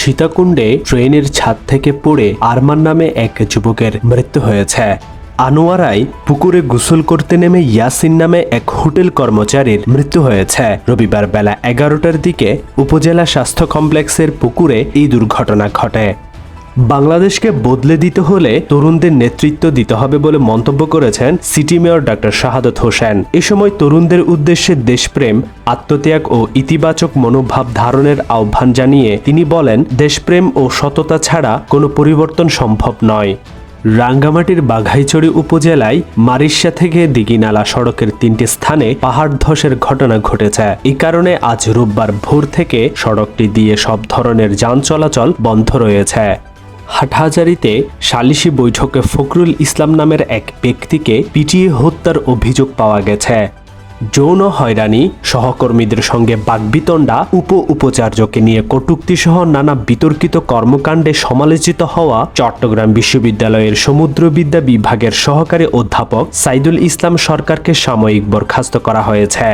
সীতাকুণ্ডে ট্রেনের ছাদ থেকে পড়ে আরমান নামে এক যুবকের মৃত্যু হয়েছে। আনোয়ারায় পুকুরে গোসল করতে নেমে ইয়াসিন নামে এক হোটেল কর্মচারীর মৃত্যু হয়েছে। রবিবার বেলা এগারোটার দিকে উপজেলা স্বাস্থ্য কমপ্লেক্সের পুকুরে এই দুর্ঘটনা ঘটে। বাংলাদেশকে বদলে দিতে হলে তরুণদের নেতৃত্ব দিতে হবে বলে মন্তব্য করেছেন city mayor doctor Shahadat Hossain. এ সময় তরুণদের উদ্দেশ্যে দেশপ্রেম, আত্মত্যাগ ও ইতিবাচক মনোভাব ধারণের আহ্বান জানিয়ে তিনি বলেন, দেশপ্রেম ও সততা ছাড়া কোনো পরিবর্তন সম্ভব নয়। রাঙ্গামাটির বাঘাইচড়ি উপজেলায় মারিশা থেকে দিঘিনালা সড়কের তিনটি স্থানে পাহাড় ধসের ঘটনা ঘটেছে। এই কারণে আজ রোববার ভোর থেকে সড়কটি দিয়ে সব ধরনের যান চলাচল বন্ধ রয়েছে। হাটহাজারিতে সালিশি বৈঠকে ফখরুল ইসলাম নামের এক ব্যক্তিকে পিটিয়ে হত্যার অভিযোগ পাওয়া গেছে। যৌন হয়রানি, সহকর্মীদের সঙ্গে বাগবিতণ্ডা উপ উপাচার্যকে নিয়ে কটূক্তি সহ নানা বিতর্কিত কর্মকাণ্ডে সমালোচিত হওয়া চট্টগ্রাম বিশ্ববিদ্যালয়ের সমুদ্রবিদ্যা বিভাগের সহকারী অধ্যাপক সাইদুল ইসলাম সরকারকে সাময়িক বরখাস্ত করা হয়েছে।